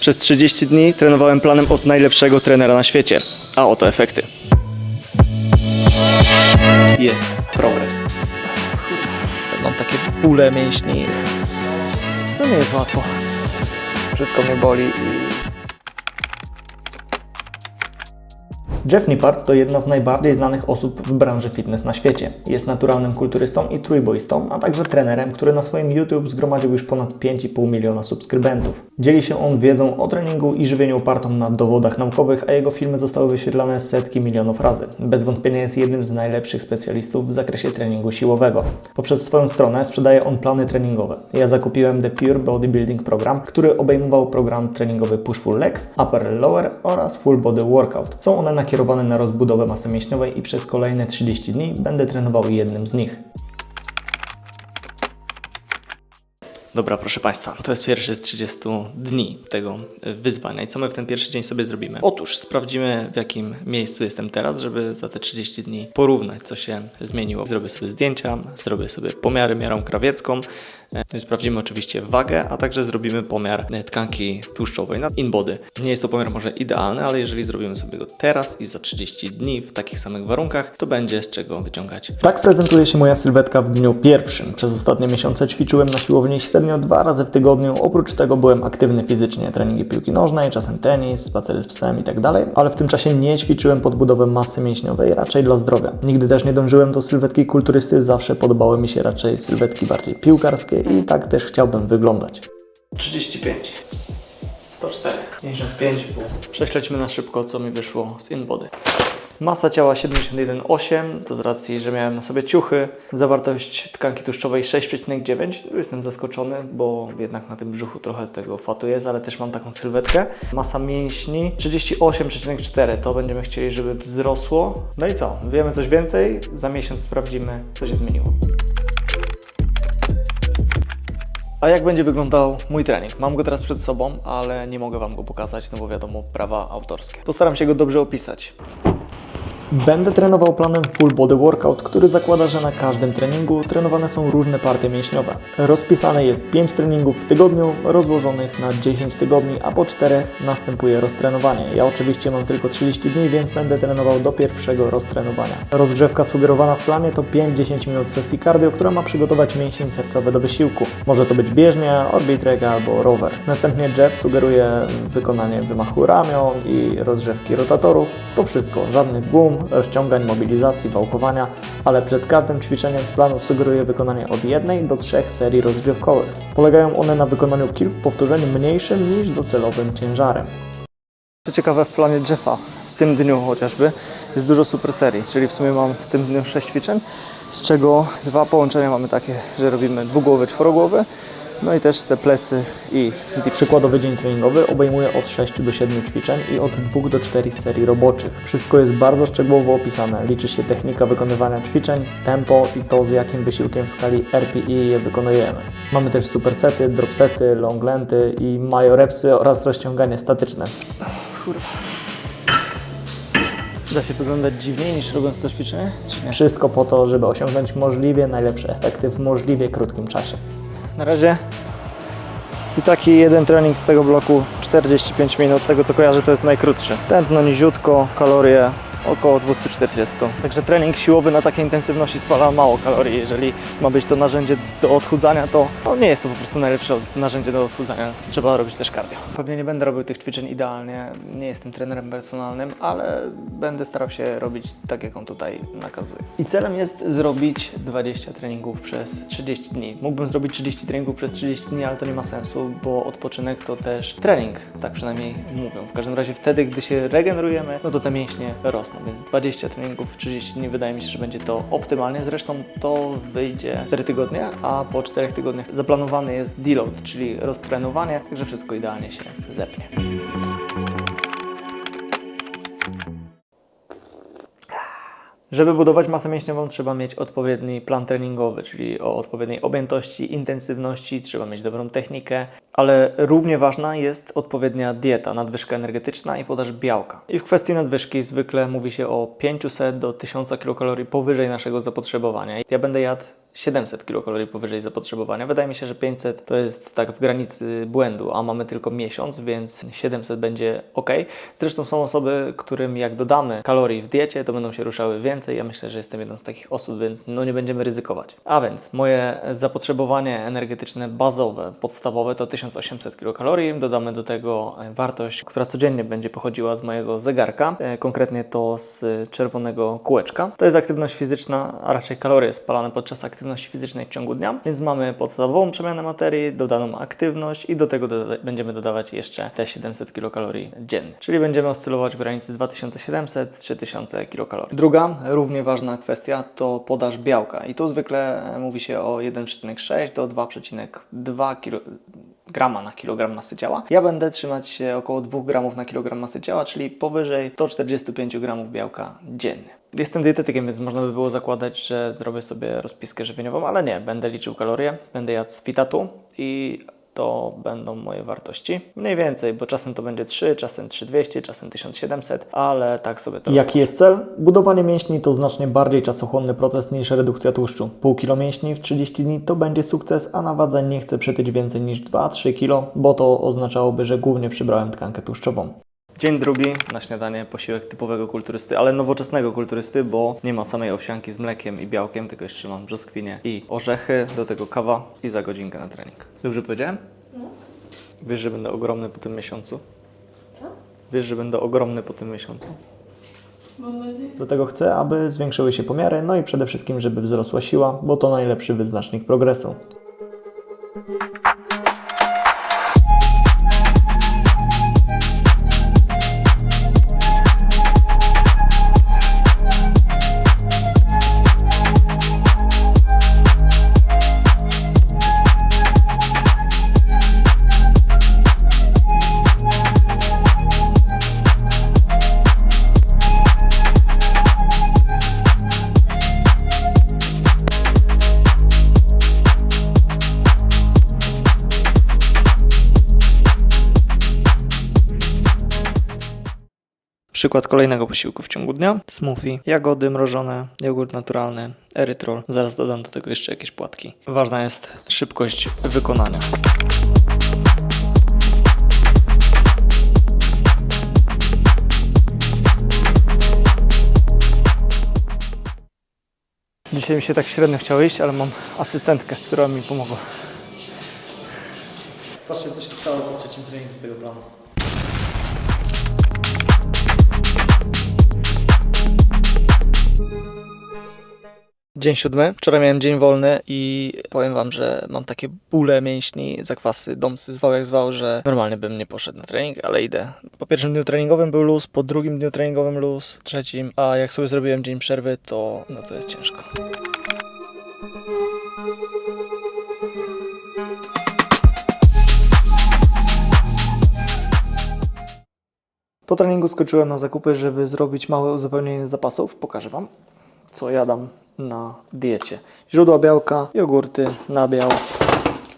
Przez 30 dni trenowałem planem od najlepszego trenera na świecie, a oto efekty. Jest progres. Mam takie bóle mięśni. To nie jest łatwo. Wszystko mnie boli i Jeff Nippard to jedna z najbardziej znanych osób w branży fitness na świecie. Jest naturalnym kulturystą i trójboistą, a także trenerem, który na swoim YouTube zgromadził już ponad 5,5 miliona subskrybentów. Dzieli się on wiedzą o treningu i żywieniu opartą na dowodach naukowych, a jego filmy zostały wyświetlane setki milionów razy. Bez wątpienia jest jednym z najlepszych specjalistów w zakresie treningu siłowego. Poprzez swoją stronę sprzedaje on plany treningowe. Ja zakupiłem The Pure Bodybuilding Program, który obejmował program treningowy Push-Pull Legs, Upper Lower oraz Full Body Workout. Są one nakierowane na rozbudowę masy mięśniowej i przez kolejne 30 dni będę trenował jednym z nich. Dobra, proszę Państwa, to jest pierwszy z 30 dni tego y, wyzwania. I co my w ten pierwszy dzień sobie zrobimy? Otóż sprawdzimy, w jakim miejscu jestem teraz, żeby za te 30 dni porównać, co się zmieniło. Zrobię sobie zdjęcia, zrobię sobie pomiary miarą krawiecką. No Sprawdzimy oczywiście wagę, a także zrobimy pomiar tkanki tłuszczowej na InBody. Nie jest to pomiar może idealny, ale jeżeli zrobimy sobie go teraz i za 30 dni w takich samych warunkach, to będzie z czego wyciągać. Tak prezentuje się moja sylwetka w dniu pierwszym. Przez ostatnie miesiące ćwiczyłem na siłowni średnio dwa razy w tygodniu. Oprócz tego byłem aktywny fizycznie, treningi piłki nożnej, czasem tenis, spacery z psem i tak ale w tym czasie nie ćwiczyłem pod budowę masy mięśniowej, raczej dla zdrowia. Nigdy też nie dążyłem do sylwetki kulturysty, zawsze podobały mi się raczej sylwetki bardziej piłkarskie i tak też chciałbym wyglądać. 35. 104. 55. Prześledźmy na szybko, co mi wyszło z InBody. Masa ciała 71,8, to z racji, że miałem na sobie ciuchy. Zawartość tkanki tłuszczowej 6,9. Tu Jestem zaskoczony, bo jednak na tym brzuchu trochę tego fatu jest, ale też mam taką sylwetkę. Masa mięśni 38,4. To będziemy chcieli, żeby wzrosło. No i co? Wiemy coś więcej? Za miesiąc sprawdzimy, co się zmieniło. A jak będzie wyglądał mój trening? Mam go teraz przed sobą, ale nie mogę Wam go pokazać, no bo wiadomo, prawa autorskie. Postaram się go dobrze opisać. Będę trenował planem Full Body Workout, który zakłada, że na każdym treningu trenowane są różne partie mięśniowe. Rozpisane jest 5 treningów w tygodniu, rozłożonych na 10 tygodni, a po 4 następuje roztrenowanie. Ja oczywiście mam tylko 30 dni, więc będę trenował do pierwszego roztrenowania. Rozgrzewka sugerowana w planie to 5-10 minut sesji cardio, która ma przygotować mięsień sercowy do wysiłku. Może to być bieżnia, orbitrek albo rower. Następnie Jeff sugeruje wykonanie wymachu ramion i rozgrzewki rotatorów. To wszystko, żadnych gum, rozciągań, mobilizacji, wałkowania, ale przed każdym ćwiczeniem z planu sugeruję wykonanie od jednej do trzech serii rozgrzewkowych. Polegają one na wykonaniu kilku powtórzeń mniejszym niż docelowym ciężarem. Co ciekawe, w planie Jeffa, w tym dniu chociażby, jest dużo super serii, czyli w sumie mam w tym dniu 6 ćwiczeń, z czego dwa połączenia mamy takie, że robimy dwugłowy, czworogłowy, no i też te plecy i dips. Przykładowy dzień treningowy obejmuje od 6 do 7 ćwiczeń i od 2 do 4 serii roboczych. Wszystko jest bardzo szczegółowo opisane. Liczy się technika wykonywania ćwiczeń, tempo i to z jakim wysiłkiem w skali RPI je wykonujemy. Mamy też supersety, dropsety, longlenty i majorepsy oraz rozciąganie statyczne. Kurwa. Da się wyglądać dziwniej niż robiąc to ćwiczenie? Wszystko po to, żeby osiągnąć możliwie najlepsze efekty w możliwie krótkim czasie. Na razie. I taki jeden trening z tego bloku 45 minut, tego co kojarzę to jest najkrótszy. Tętno niziutko, kalorie około 240. Także trening siłowy na takiej intensywności spala mało kalorii. Jeżeli ma być to narzędzie do odchudzania, to no, nie jest to po prostu najlepsze narzędzie do odchudzania. Trzeba robić też cardio. Pewnie nie będę robił tych ćwiczeń idealnie, nie jestem trenerem personalnym, ale będę starał się robić tak, jak on tutaj nakazuje. I celem jest zrobić 20 treningów przez 30 dni. Mógłbym zrobić 30 treningów przez 30 dni, ale to nie ma sensu, bo odpoczynek to też trening, tak przynajmniej mówią. W każdym razie wtedy, gdy się regenerujemy, no to te mięśnie rosną, więc 20 treningów w 30 dni wydaje mi się, że będzie to optymalnie. Zresztą to wyjdzie 4 tygodnie, a po 4 tygodniach zaplanowany jest deload, czyli roztrenowanie, także wszystko idealnie się zepnie. Żeby budować masę mięśniową, trzeba mieć odpowiedni plan treningowy, czyli o odpowiedniej objętości, intensywności, trzeba mieć dobrą technikę, ale równie ważna jest odpowiednia dieta, nadwyżka energetyczna i podaż białka. I w kwestii nadwyżki zwykle mówi się o 500 do 1000 kilokalorii powyżej naszego zapotrzebowania. Ja będę jadł 700 kilokalorii powyżej zapotrzebowania. Wydaje mi się, że 500 to jest tak w granicy błędu, a mamy tylko miesiąc, więc 700 będzie ok. Zresztą są osoby, którym jak dodamy kalorii w diecie, to będą się ruszały więcej. Ja myślę, że jestem jedną z takich osób, więc no nie będziemy ryzykować. A więc moje zapotrzebowanie energetyczne bazowe, podstawowe to 1800 kilokalorii. Dodamy do tego wartość, która codziennie będzie pochodziła z mojego zegarka, e, konkretnie to z czerwonego kółeczka. To jest aktywność fizyczna, a raczej kalorie spalane podczas aktywności fizycznej w ciągu dnia, więc mamy podstawową przemianę materii, dodaną aktywność i do tego będziemy dodawać jeszcze te 700 kilokalorii dziennie. Czyli będziemy oscylować w granicy 2700-3000 kilokalorii. Druga, równie ważna kwestia to podaż białka i tu zwykle mówi się o 1,6 do 2,2 kg grama na kilogram masy ciała. Ja będę trzymać się około 2 gramów na kilogram masy ciała, czyli powyżej 145 gramów białka dziennie. Jestem dietetykiem, więc można by było zakładać, że zrobię sobie rozpiskę żywieniową, ale nie. Będę liczył kalorie, będę jadł z fitatu i to będą moje wartości. Mniej więcej, bo czasem to będzie 3, czasem 3200, czasem 1700, ale tak sobie to Jaki jest cel? Budowanie mięśni to znacznie bardziej czasochłonny proces niż redukcja tłuszczu. Pół kilo mięśni w 30 dni to będzie sukces, a na wadze nie chcę przytyć więcej niż 2-3 kilo, bo to oznaczałoby, że głównie przybrałem tkankę tłuszczową. Dzień drugi na śniadanie posiłek typowego kulturysty, ale nowoczesnego kulturysty, bo nie ma samej owsianki z mlekiem i białkiem, tylko jeszcze mam brzoskwinie i orzechy, do tego kawa i za godzinkę na trening. Dobrze powiedziałem? Wiesz, że będę ogromny po tym miesiącu? Co? Wiesz, że będę ogromny po tym miesiącu? Mam nadzieję. Do tego chcę, aby zwiększyły się pomiary, no i przede wszystkim, żeby wzrosła siła, bo to najlepszy wyznacznik progresu. Kolejnego posiłku w ciągu dnia. Smoothie, jagody mrożone, jogurt naturalny, erytrol. Zaraz dodam do tego jeszcze jakieś płatki. Ważna jest szybkość wykonania. Dzisiaj mi się tak średnio chciało iść, ale mam asystentkę, która mi pomogła. Patrzcie, co się stało po trzecim treningu z tego planu. Dzień siódmy. Wczoraj miałem dzień wolny i powiem wam, że mam takie bóle mięśni, zakwasy, domsy, zwał jak zwał, że normalnie bym nie poszedł na trening, ale idę. Po pierwszym dniu treningowym był luz, po drugim dniu treningowym luz, trzecim, a jak sobie zrobiłem dzień przerwy, to no to jest ciężko. Po treningu skoczyłem na zakupy, żeby zrobić małe uzupełnienie zapasów. Pokażę Wam, co jadam na diecie. Źródła białka, jogurty, nabiał,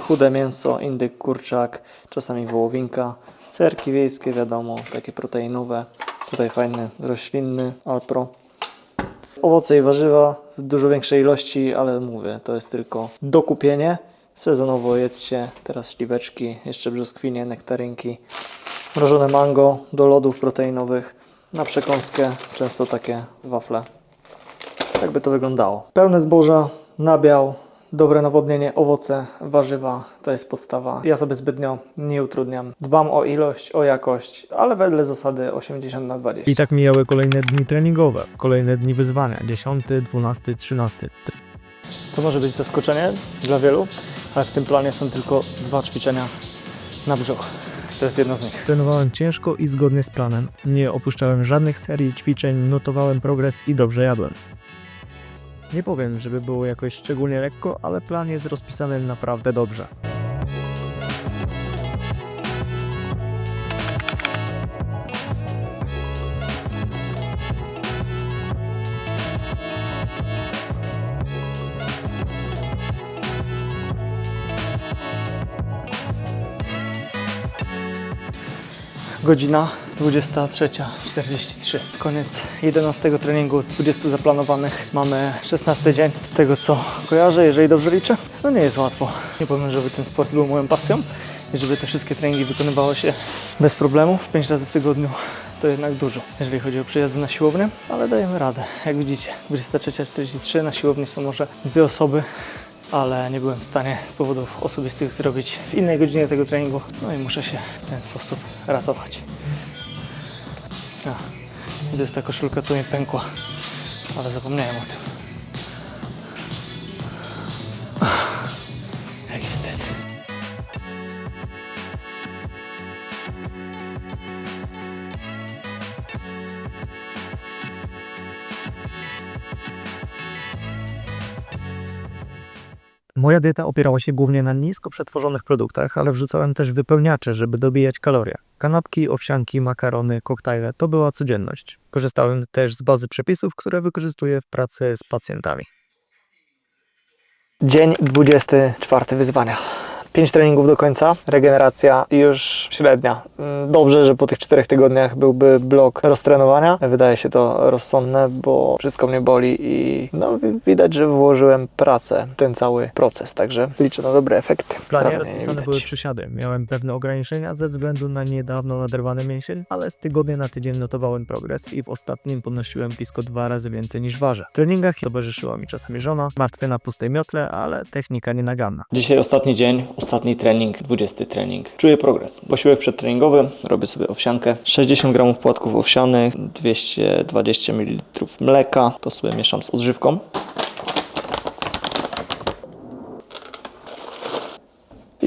chude mięso, indyk, kurczak, czasami wołowinka, serki wiejskie, wiadomo, takie proteinowe. Tutaj fajny roślinny Alpro. Owoce i warzywa w dużo większej ilości, ale mówię, to jest tylko dokupienie. Sezonowo jedzcie, teraz śliweczki, jeszcze brzoskwinie, nektarynki, mrożone mango do lodów proteinowych, na przekąskę często takie wafle. Tak by to wyglądało. Pełne zboża, nabiał, dobre nawodnienie, owoce, warzywa to jest podstawa. Ja sobie zbytnio nie utrudniam. Dbam o ilość, o jakość, ale wedle zasady 80 na 20. I tak mijały kolejne dni treningowe, kolejne dni wyzwania 10, 12, 13. To może być zaskoczenie dla wielu, ale w tym planie są tylko dwa ćwiczenia na brzuch. To jest jedno z nich. Trenowałem ciężko i zgodnie z planem. Nie opuszczałem żadnych serii ćwiczeń, notowałem progres i dobrze jadłem. Nie powiem, żeby było jakoś szczególnie lekko, ale plan jest rozpisany naprawdę dobrze. Godzina 23.43. Koniec 11 treningu z 20 zaplanowanych. Mamy 16 dzień. Z tego co kojarzę, jeżeli dobrze liczę, no nie jest łatwo. Nie powiem, żeby ten sport był moją pasją i żeby te wszystkie treningi wykonywało się bez problemów 5 razy w tygodniu. To jednak dużo, jeżeli chodzi o przyjazdy na siłownię, ale dajemy radę. Jak widzicie, 23.43 na siłowni są może dwie osoby, ale nie byłem w stanie z powodów osobistych zrobić w innej godzinie tego treningu. No i muszę się w ten sposób ratować. A, to jest ta koszulka, co mi pękła, ale zapomniałem o tym. Moja dieta opierała się głównie na nisko przetworzonych produktach, ale wrzucałem też wypełniacze, żeby dobijać kalorie. Kanapki, owsianki, makarony, koktajle to była codzienność. Korzystałem też z bazy przepisów, które wykorzystuję w pracy z pacjentami. Dzień 24 wyzwania. 5 treningów do końca, regeneracja i już średnia. Mm, Dobrze, że po tych 4 tygodniach byłby blok roztrenowania. Wydaje się to rozsądne, bo wszystko mnie boli i no, wi- widać, że włożyłem pracę w ten cały proces, także liczę na dobry efekt. W planie rozpisane widać. były przysiady. Miałem pewne ograniczenia ze względu na niedawno naderwany mięsień, ale z tygodnia na tydzień notowałem progres i w ostatnim podnosiłem blisko dwa razy więcej niż ważę. W treningach towarzyszyła mi czasami żona, martwy na pustej miotle, ale technika nienaganna. Dzisiaj ostatni dzień, ostatni trening, 20 trening. Czuję progres. Posiłek przedtreningowy, robię sobie owsiankę. 60 gramów płatków owsianych, 220 ml mleka. To sobie mieszam z odżywką.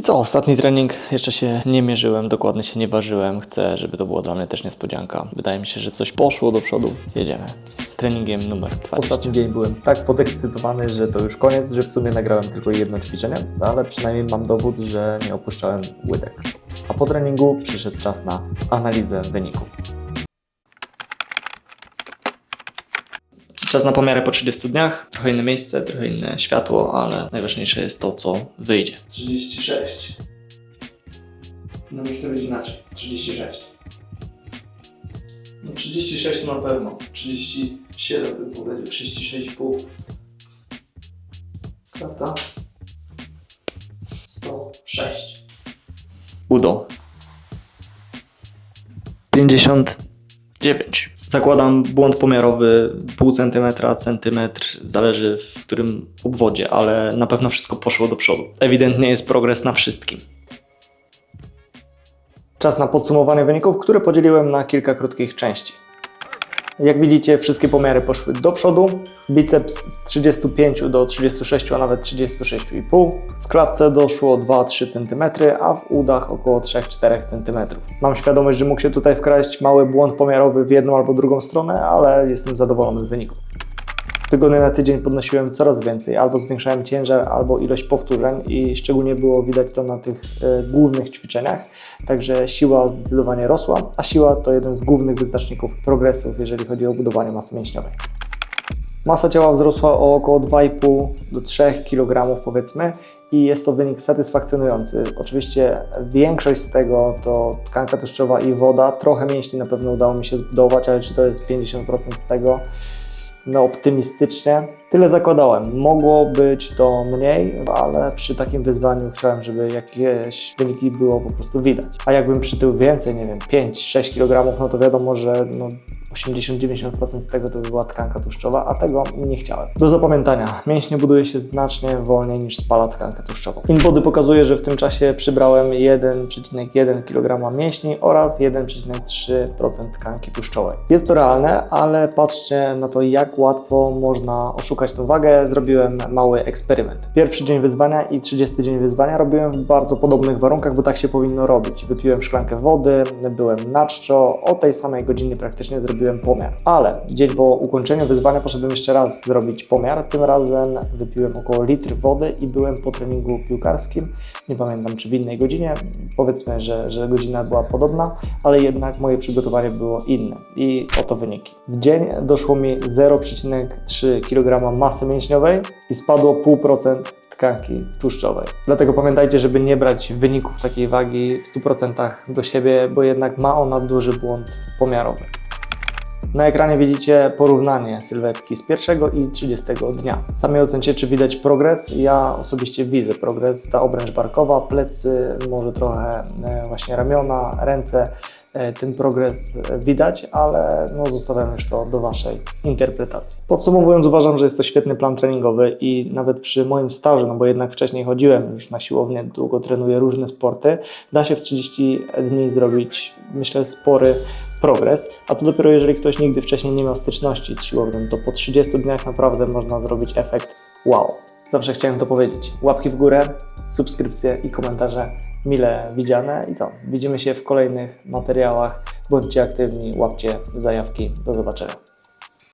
I co, ostatni trening, jeszcze się nie mierzyłem, dokładnie się nie ważyłem. Chcę, żeby to było dla mnie też niespodzianka. Wydaje mi się, że coś poszło do przodu. Jedziemy z treningiem numer 20. Ostatni dzień byłem tak podekscytowany, że to już koniec, że w sumie nagrałem tylko jedno ćwiczenie, ale przynajmniej mam dowód, że nie opuszczałem łydek. A po treningu przyszedł czas na analizę wyników. Czas na pomiary po 30 dniach. Trochę inne miejsce, trochę inne światło, ale najważniejsze jest to, co wyjdzie. 36. No nie chcę być inaczej. 36. No 36 to na pewno. 37 bym powiedział. 36,5. Prawda? 106. Udo. 59. Zakładam błąd pomiarowy pół centymetra, centymetr, zależy w którym obwodzie, ale na pewno wszystko poszło do przodu. Ewidentnie jest progres na wszystkim. Czas na podsumowanie wyników, które podzieliłem na kilka krótkich części. Jak widzicie, wszystkie pomiary poszły do przodu. Biceps z 35 do 36, a nawet 36,5. W klatce doszło 2-3 cm, a w udach około 3-4 cm. Mam świadomość, że mógł się tutaj wkraść mały błąd pomiarowy w jedną albo drugą stronę, ale jestem zadowolony z wyniku. Tygodnie na tydzień podnosiłem coraz więcej, albo zwiększałem ciężar, albo ilość powtórzeń i szczególnie było widać to na tych e, głównych ćwiczeniach. Także siła zdecydowanie rosła, a siła to jeden z głównych wyznaczników progresów, jeżeli chodzi o budowanie masy mięśniowej. Masa ciała wzrosła o około 2,5 do 3 kg powiedzmy i jest to wynik satysfakcjonujący. Oczywiście większość z tego to tkanka tłuszczowa i woda. Trochę mięśni na pewno udało mi się zbudować, ale czy to jest 50% z tego? No optymistycznie. Tyle zakładałem. Mogło być to mniej, ale przy takim wyzwaniu chciałem, żeby jakieś wyniki było po prostu widać. A jakbym przytył więcej, nie wiem, 5-6 kg, no to wiadomo, że no 80-90% z tego to by była tkanka tłuszczowa, a tego nie chciałem. Do zapamiętania, mięśnie buduje się znacznie wolniej niż spala tkankę tłuszczową. InBody pokazuje, że w tym czasie przybrałem 1,1 kg mięśni oraz 1,3% tkanki tłuszczowej. Jest to realne, ale patrzcie na to, jak łatwo można oszukać tą wagę. Zrobiłem mały eksperyment. Pierwszy dzień wyzwania i 30 dzień wyzwania robiłem w bardzo podobnych warunkach, bo tak się powinno robić. Wypiłem szklankę wody, byłem na czczo, o tej samej godzinie praktycznie zrobiłem pomiar. Ale dzień po ukończeniu wyzwania poszedłem jeszcze raz zrobić pomiar. Tym razem wypiłem około litr wody i byłem po treningu piłkarskim. Nie pamiętam czy w innej godzinie. Powiedzmy, że, że godzina była podobna, ale jednak moje przygotowanie było inne. I oto wyniki. W dzień doszło mi 0,3 kg masy mięśniowej i spadło 0,5% tkanki tłuszczowej. Dlatego pamiętajcie, żeby nie brać wyników takiej wagi w 100% do siebie, bo jednak ma ona duży błąd pomiarowy. Na ekranie widzicie porównanie sylwetki z pierwszego i 30 dnia. Sami ocencie, czy widać progres. Ja osobiście widzę progres. Ta obręcz barkowa, plecy, może trochę e, właśnie ramiona, ręce. E, Ten progres e, widać, ale no, zostawiam już to do Waszej interpretacji. Podsumowując, uważam, że jest to świetny plan treningowy i nawet przy moim stażu, no bo jednak wcześniej chodziłem już na siłownię, długo trenuję różne sporty, da się w 30 dni zrobić, myślę, spory progres, a co dopiero jeżeli ktoś nigdy wcześniej nie miał styczności z siłownią, to po 30 dniach naprawdę można zrobić efekt wow. Zawsze chciałem to powiedzieć. Łapki w górę, subskrypcje i komentarze mile widziane i co? Widzimy się w kolejnych materiałach. Bądźcie aktywni, łapcie zajawki. Do zobaczenia.